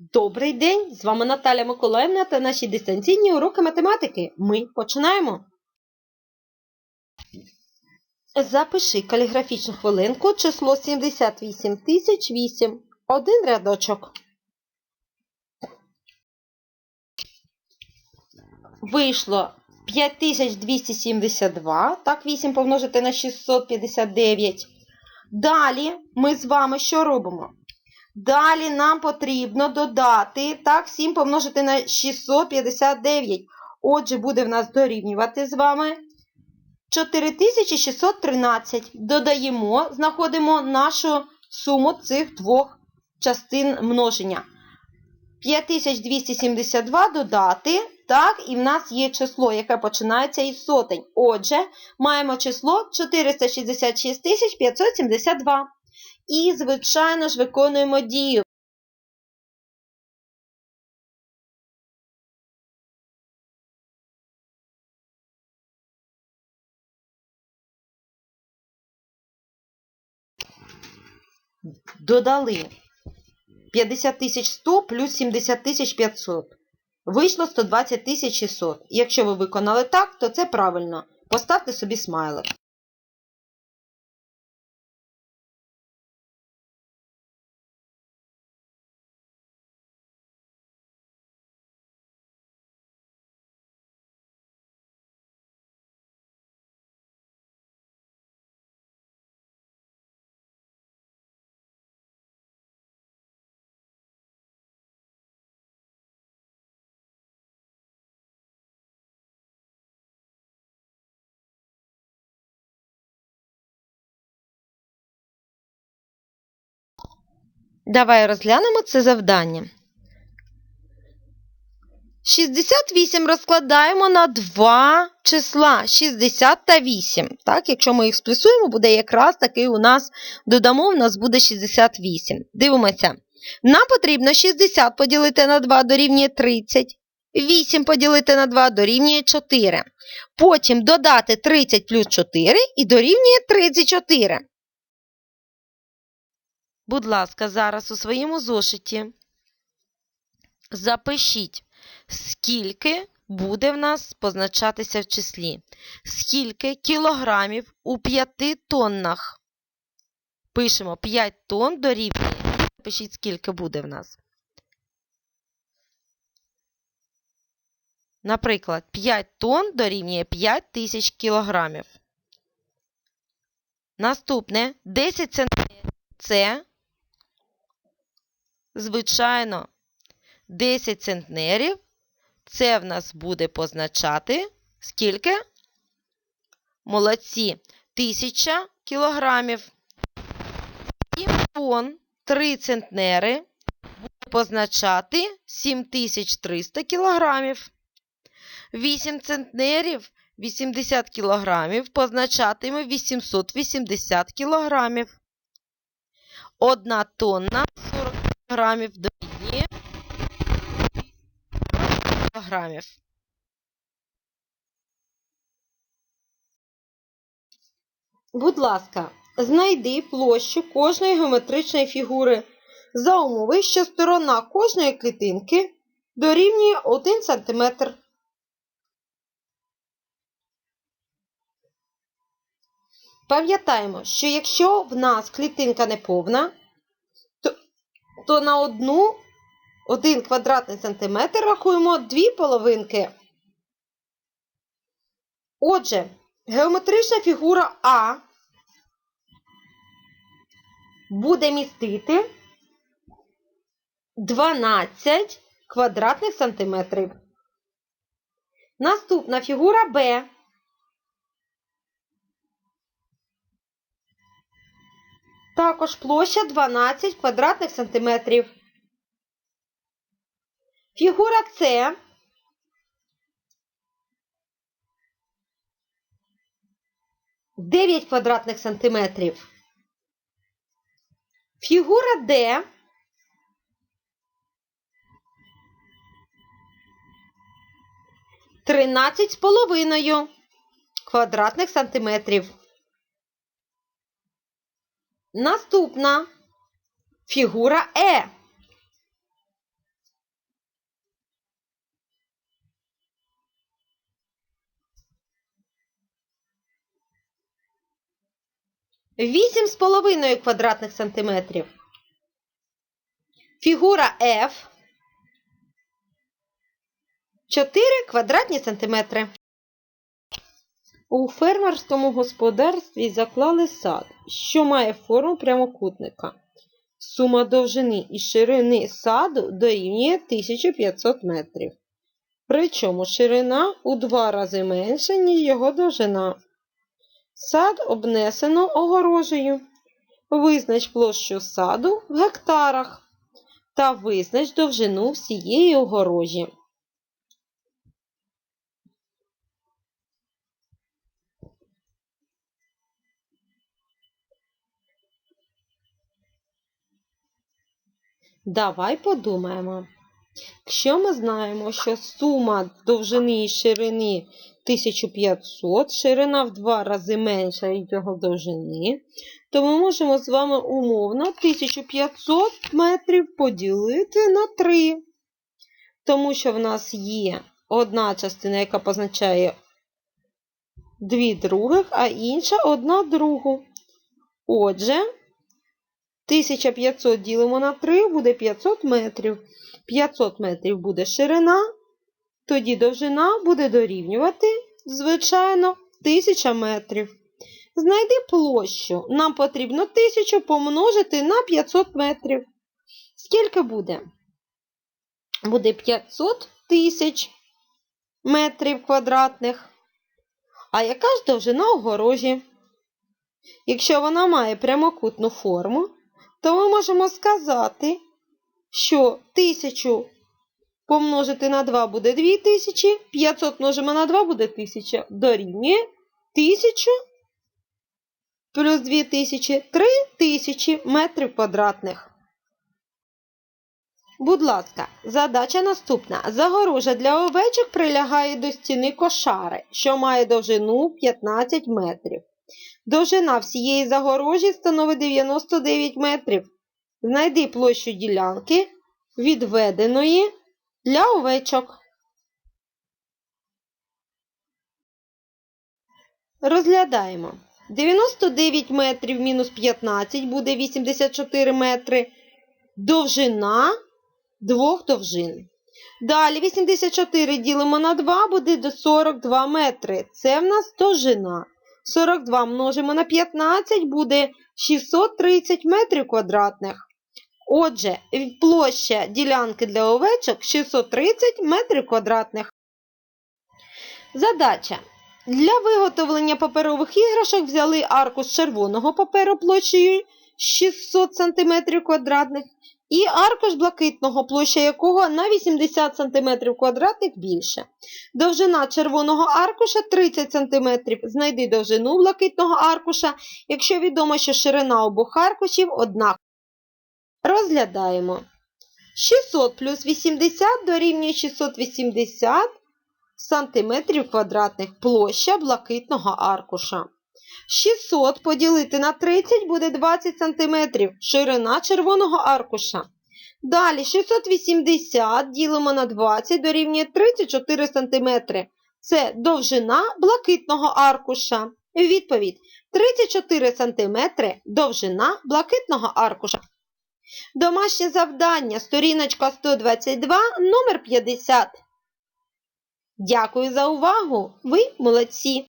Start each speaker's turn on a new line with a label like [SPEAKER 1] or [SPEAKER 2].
[SPEAKER 1] Добрий день! З вами Наталя Миколаївна та наші дистанційні уроки математики. Ми починаємо. Запиши каліграфічну хвилинку число 78008. Один рядочок. Вийшло 5272. Так, 8 помножити на 659. Далі ми з вами що робимо? Далі нам потрібно додати, так, 7 помножити на 659. Отже, буде в нас дорівнювати з вами 4613. Додаємо, знаходимо нашу суму цих двох частин множення. 5272 додати, так, і в нас є число, яке починається із сотень. Отже, маємо число 466 572. І, звичайно ж, виконуємо дію. Додали 50 100 плюс 70 500. Вийшло 120 600. Якщо ви виконали так, то це правильно. Поставте собі смайлик. Давай розглянемо це завдання. 68 розкладаємо на два числа 60 та 8. Так, якщо ми їх сплюсуємо, буде якраз такий у нас додамо, у нас буде 68. Дивимося. Нам потрібно 60 поділити на 2 дорівнює 30. 8 поділити на 2 дорівнює 4. Потім додати 30 плюс 4 і дорівнює 34. Будь ласка, зараз у своєму зошиті запишіть, скільки буде в нас позначатися в числі. Скільки кілограмів у 5 тоннах. Пишемо 5 тонн дорівнює. Пишіть, скільки буде в нас. Наприклад, 5 тонн дорівнює 5 тисяч кілограмів. Наступне 10 сантиметрів це Звичайно, 10 центнерів. Це в нас буде позначати скільки? Молодці. 1000 кілограмів. І тонн 3 центнери буде позначати 7300 кілограмів. 8 центнерів 80 кілограмів позначатиме 880 кілограмів. 1 тонна 40 грамів дорівнює кілограмів. Будь ласка, знайди площу кожної геометричної фігури за умови, що сторона кожної клітинки дорівнює 1 см. Пам'ятаємо, що якщо в нас клітинка не повна, то на одну 1 квадратний сантиметр рахуємо дві половинки. Отже, геометрична фігура А буде містити 12 квадратних сантиметрів. Наступна фігура Б. Також площа 12 квадратних сантиметрів. Фігура С. Дев'ять квадратних сантиметрів. Фігура Д. Тринадцять з половиною квадратних сантиметрів. Наступна фігура Е. Вісім з половиною квадратних сантиметрів. Фігура F 4 квадратні сантиметри. У фермерському господарстві заклали сад, що має форму прямокутника. Сума довжини і ширини саду дорівнює 1500 метрів. Причому ширина у два рази менша, ніж його довжина. Сад обнесено огорожею. Визнач площу саду в гектарах та визнач довжину всієї огорожі. Давай подумаємо. Якщо ми знаємо, що сума довжини і ширини 1500, ширина в два рази менша від його довжини, то ми можемо з вами умовно 1500 метрів поділити на 3. Тому що в нас є одна частина, яка позначає дві других, а інша одна другу. Отже, 1500 ділимо на 3 буде 500 метрів. 500 метрів буде ширина, тоді довжина буде дорівнювати, звичайно, 1000 метрів. Знайди площу. Нам потрібно 1000 помножити на 500 метрів. Скільки буде? Буде 500 тисяч метрів квадратних. А яка ж довжина огорожі? Якщо вона має прямокутну форму, то ми можемо сказати, що 1000 помножити на 2 буде 2000, 500 множимо на 2 буде 1000, дорівнює 1000 плюс 2000 3000 метрів квадратних. Будь ласка, задача наступна. Загорожа для овечок прилягає до стіни кошари, що має довжину 15 метрів. Довжина всієї загорожі становить 99 метрів. Знайди площу ділянки, відведеної для овечок. Розглядаємо. 99 метрів мінус 15 буде 84 метри. Довжина двох довжин. Далі 84 ділимо на 2 буде до 42 метри. Це в нас довжина. 42 множимо на 15 буде 630 метрів квадратних. Отже, площа ділянки для овечок 630 метрів квадратних. Задача. Для виготовлення паперових іграшок взяли аркуш червоного паперу площею 600 см квадратних і аркуш блакитного, площа якого на 80 см квадратних більше. Довжина червоного аркуша 30 см. Знайди довжину блакитного аркуша, якщо відомо, що ширина обох аркушів однакова. Розглядаємо. 600 плюс 80 дорівнює 680 сантиметрів квадратних площа блакитного аркуша. 600 поділити на 30 буде 20 см ширина червоного аркуша. Далі 680 ділимо на 20 дорівнює 34 см. Це довжина блакитного аркуша. Відповідь: 34 см довжина блакитного аркуша. Домашнє завдання, сторіночка 122, номер 50. Дякую за увагу! Ви молодці!